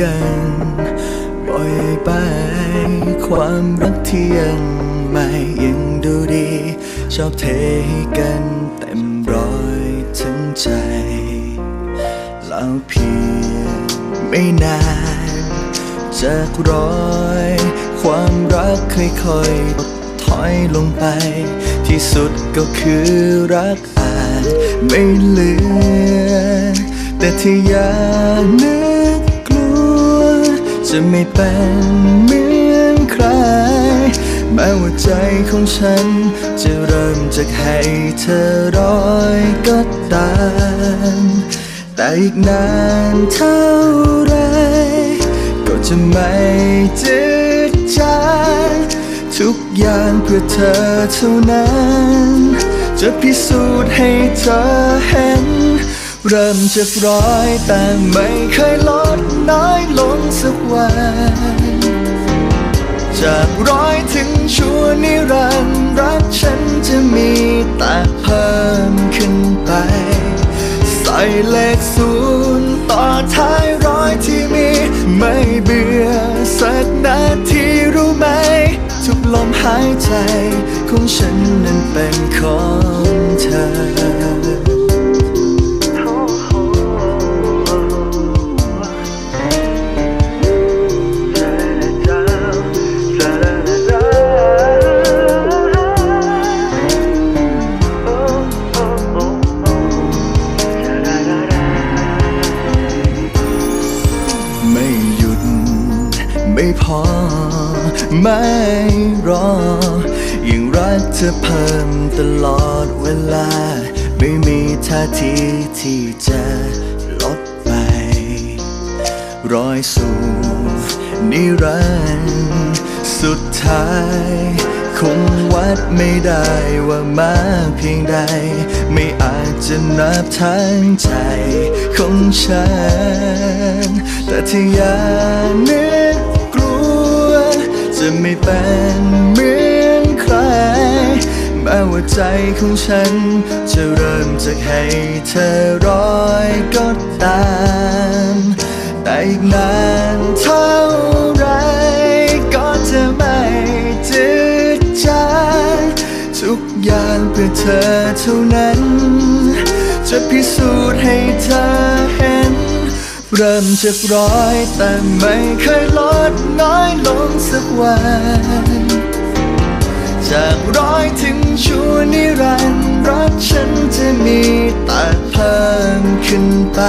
กันปล่อยไป ความรักที่ยังไม่ยังดูดี ชอบเทให้กันเต็มร้อยทั้งใจแล้วเพียงไม่นานจากรอย ความรักค่อยๆถอยลงไป ที่สุดก็คือรักอาจไม่เหลือ แต่ที่อยากนึกกลัว จะไม่เป็นเหมือนใคร แม้ว่าใจของฉัน จะเริ่มจากให้เธอร้อยก็ตามแต่อีกนานเท่าไร ก็จะไม่จืดจางทุกอย่างเพื่อเธอเท่านั้น จะพิสูจน์ให้เธอเห็น เริ่มจากร้อยแต่ไม่เคยลดน้อยลงสักวัน จากร้อยถึงชั่วนิรันดร์รักฉันจะมีแต่เพิ่มขึ้นไป ใส่เลขศูนย์ต่อท้ายร้อยที่มี ไม่เบื่อสักนาทีรู้ไหม ทุกลมหายใจของฉันนั้นเป็นของเธอ อ ไม่รอ ยังรักเธอเพิ่มตลอดเวลา ไม่มีท่าทีที่จะลดไป รอยสูงนิรันดร์สุดท้ายคงวัดไม่ได้ว่ามากเพียงใด ไม่อาจจะนับทั้งใจของฉัน แต่ที่อยากนึก จะไม่เป็นเหมือนใคร แม้ว่าใจของฉัน จะเริ่มจากให้เธอร้อยก็ตามแต่อีกนานเท่าไรก็จะไม่จืดจางทุกอย่างเพื่อเธอเท่านั้น จะพิสูจน์ให้เธอเห็น เริ่มจากร้อยแต่ไม่เคยลดน้อยลงสักวัน จากร้อยถึงชั่วนิรันดร์รักฉันจะมีแต่เพิ่มขึ้นไป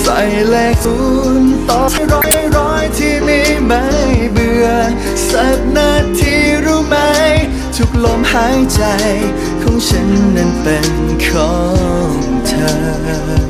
ใส่เลขศูนย์ต่อร้อยร้อยที่มีไม่เบื่อ สักนาทีรู้ไหม ทุกลมหายใจของฉันนั้นเป็นของเธอ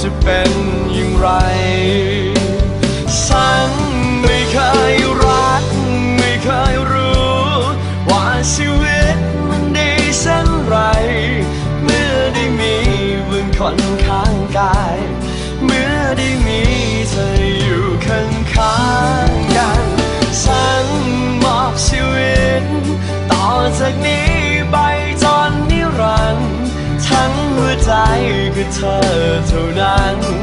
จะเป็นอย่างไร ฉันไม่เคยรัก ไม่เคยรู้ ว่าชีวิตมันดีเช่นไร เมื่อได้มีบุนคนข้างกาย เมื่อได้มีเธออยู่ข้างข้างกัน ฉันมอบชีวิต ต่อจากนี้ ก็เธอเท่านั้น